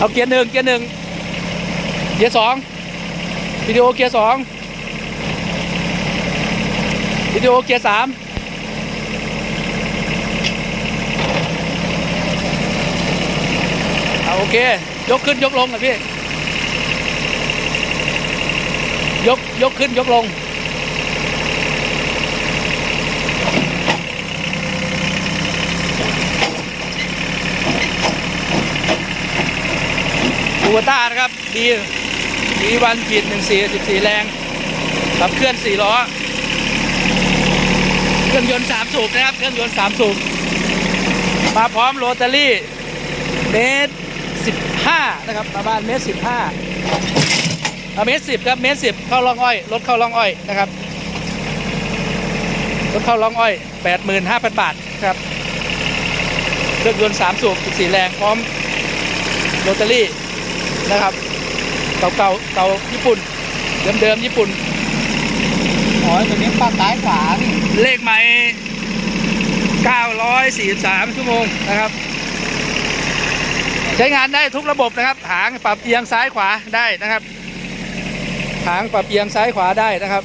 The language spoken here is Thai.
เอาเกียร์หนึ่งเกียร์หนึ่งเกียร์สองวิดีโอเกียร์สองวิดีโอเกียร์สามเอาโอเค ยกขึ้นยกลงนะพี่ ยก ยกขึ้นยกลง คูต้านะครับดีดีวันขีดหนึ่งสี่สิบสี่แรงขับเคลื่อนสี่ล้อ เครื่องยนต์สามสูบนะครับ เครื่องยนต์สามสูบมาพร้อมโรตารี่เมตรสิบห้านะครับมาบ้านเมตรสิบห้าเมตรสิบครับเมตรสิบเข้าร่องอ้อยรถเข้าร่องอ้อยนะครับรถเข้าร่องอ้อยแปดหมื่นห้าพันบาทครับเครื่องยนต์สามสูบสิบสี่แรงพร้อมโรตารี่ นะครับ เก่าเก่าเก่าญี่ปุ่น เดิมเดิมๆญี่ปุ่นอ๋อตัวนี้ปลาซ้ายขวานี่เลขไม้943 ชั่วโมงนะครับ ใช้งานได้ทุกระบบนะครับ หางปรับเอียงซ้ายขวาได้นะครับ หางปรับเอียงซ้ายขวาได้นะครับ